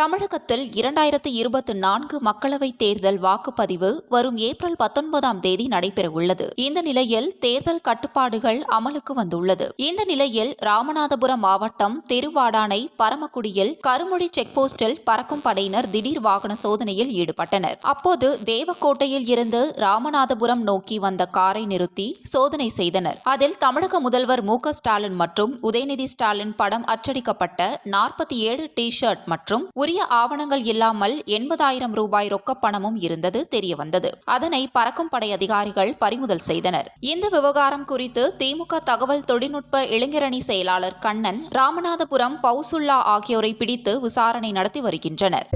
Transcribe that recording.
தமிழகத்தில் இரண்டாயிரத்து இருபத்தி நான்கு மக்களவைத் தேர்தல் வாக்குப்பதிவு வரும் ஏப்ரல் பத்தொன்பதாம் தேதி நடைபெறவுள்ளது. இந்த நிலையில் தேர்தல் கட்டுப்பாடுகள் அமலுக்கு வந்துள்ளது. இந்த நிலையில் ராமநாதபுரம் மாவட்டம் திருவாடானை பரமக்குடியில் கருமொழி செக்போஸ்டில் பறக்கும் படையினர் திடீர் வாகன சோதனையில் ஈடுபட்டனர். அப்போது தேவக்கோட்டையில் இருந்து ராமநாதபுரம் நோக்கி வந்த காரை நிறுத்தி சோதனை செய்தனர். அதில் தமிழக முதல்வர் மு ஸ்டாலின் மற்றும் உதயநிதி ஸ்டாலின் படம் அச்சடிக்கப்பட்ட நாற்பத்தி ஏழு டி ஷர்ட் மற்றும் உரிய ஆவணங்கள் இல்லாமல் எண்பதாயிரம் ரூபாய் ரொக்கப்பணமும் இருந்தது தெரியவந்தது. அதனை பறக்கும் படை அதிகாரிகள் பறிமுதல் செய்தனர். இந்த விவகாரம் குறித்து திமுக தகவல் தொழில்நுட்ப இளைஞரணி செயலாளர் கண்ணன் ராமநாதபுரம் பவுசுல்லா ஆகியோரை பிடித்து விசாரணை நடத்தி வருகின்றனர்.